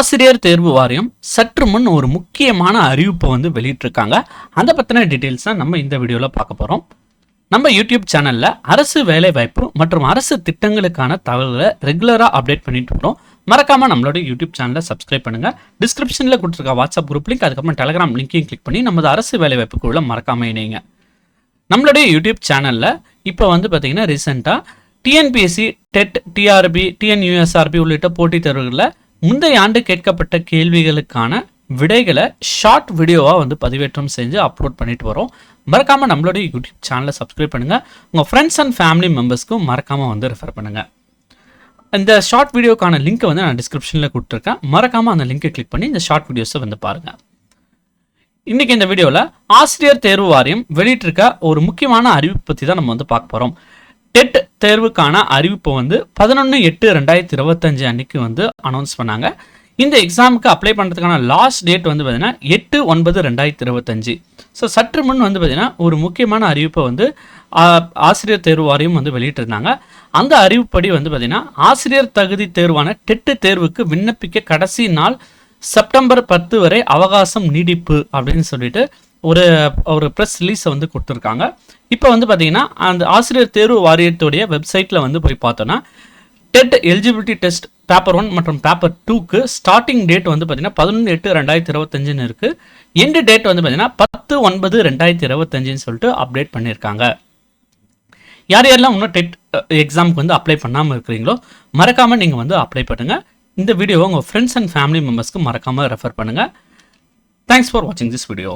ஆசிரியர் தேர்வு வாரியம் சற்று முன் ஒரு முக்கியமான அறிவிப்பை வந்து வெளியிட்டிருக்காங்க. அதை பற்றின டீட்டெயில்ஸ் தான் நம்ம இந்த வீடியோவில் பார்க்க போகிறோம் நம்ம யூடியூப் சேனலில் அரசு வேலைவாய்ப்பு மற்றும் அரசு திட்டங்களுக்கான தகவல்களை ரெகுலராக அப்டேட் பண்ணிட்டு இருக்கோம். மறக்காமல் நம்மளோட யூடியூப் சேனலை சப்ஸ்கிரைப் பண்ணுங்கள் டிஸ்கிரிப்ஷனில் கொடுத்துருக்க வாட்ஸ்அப் குரூப் லிங்க் அதுக்கப்புறம் டெலகிராம் லிங்க்கையும் கிளிக் பண்ணி நமது அரசு வேலைவாய்ப்புக்குள்ள மறக்காமல் இணைங்க. நம்மளுடைய யூடியூப் சேனலில் இப்போ வந்து பார்த்திங்கன்னா ரீசெண்டாக டிஎன்பிஎஸ்சி டெட் டிஆர்பி டிஎன்யூஎஸ்ஆர்பி உள்ளிட்ட போட்டித் தேர்வுகளில் முந்தைய ஆண்டு கேட்கப்பட்ட கேள்விகளுக்கான விடைகளை ஷார்ட் வீடியோவாக வந்து பதிவேற்றம் செஞ்சு அப்லோட் பண்ணிட்டு வரோம். மறக்காமல் நம்மளுடைய யூடியூப் சேனலை சப்ஸ்கிரைப் பண்ணுங்கள் உங்கள் ஃப்ரெண்ட்ஸ் அண்ட் ஃபேமிலி மெம்பர்ஸ்க்கும் மறக்காமல் வந்து ரெஃபர் பண்ணுங்கள் இந்த ஷார்ட் வீடியோக்கான லிங்க்கை வந்து நான் டிஸ்கிரிப்ஷனில் கொடுத்துருக்கேன். மறக்காமல் அந்த லிங்கை கிளிக் பண்ணி இந்த ஷார்ட் வீடியோஸை வந்து பாருங்கள் இன்றைக்கி இந்த வீடியோவில் ஆசிரியர் தேர்வு வாரியம் வெளியிட்டிருக்க ஒரு முக்கியமான அறிவிப்பு பற்றி தான் நம்ம வந்து பார்க்க போகிறோம் டெட் தேர்வுக்கான அறிவிப்பை வந்து பதினொன்று எட்டு ரெண்டாயிரத்தி இருபத்தஞ்சு அன்னைக்கு வந்து அனௌன்ஸ் பண்ணாங்க. இந்த எக்ஸாமுக்கு அப்ளை பண்ணுறதுக்கான லாஸ்ட் டேட் வந்து பார்த்தீங்கன்னா எட்டு ஒன்பது ரெண்டாயிரத்தி இருபத்தஞ்சு. ஸோ சற்று முன் வந்து பார்த்திங்கன்னா ஒரு முக்கியமான அறிவிப்பை வந்து ஆசிரியர் தேர்வு வாரியம் வந்து வெளியிட்டிருந்தாங்க. அந்த அறிவுப்படி வந்து பார்த்திங்கன்னா ஆசிரியர் தகுதி தேர்வான டெட்டு தேர்வுக்கு விண்ணப்பிக்க கடைசி நாள் செப்டம்பர் பத்து வரை அவகாசம் நீடிப்பு அப்படின்னு சொல்லிட்டு ஒரு ஒரு ப்ரெஸ் ரிலீஸை வந்து கொடுத்துருக்காங்க. இப்போ வந்து பார்த்தீங்கன்னா அந்த ஆசிரியர் தேர்வு வாரியத்துடைய வெப்சைட்டில் வந்து போய் பார்த்தோன்னா TET eligibility test paper one மற்றும் பேப்பர் டூக்கு ஸ்டார்டிங் டேட் வந்து பார்த்தீங்கன்னா பதினொன்று எட்டு ரெண்டாயிரத்தி இருபத்தஞ்சுன்னு இருக்குது எண்டு டேட் வந்து பார்த்தீங்கன்னா பத்து ஒன்பது ரெண்டாயிரத்தி இருபத்தஞ்சுன்னு சொல்லிட்டு அப்டேட் பண்ணியிருக்காங்க. யார் யாரெல்லாம் இன்னும் டெட் எக்ஸாமுக்கு வந்து அப்ளை பண்ணாமல் இருக்கிறீங்களோ மறக்காமல் நீங்கள் வந்து அப்ளை பண்ணுங்கள் இந்த வீடியோவை உங்கள் ஃப்ரெண்ட்ஸ் அண்ட் ஃபேமிலி மெம்பர்ஸ்க்கு மறக்காமல் ரெஃபர் பண்ணுங்கள் தேங்க்ஸ் ஃபார் வாட்சிங் திஸ் வீடியோ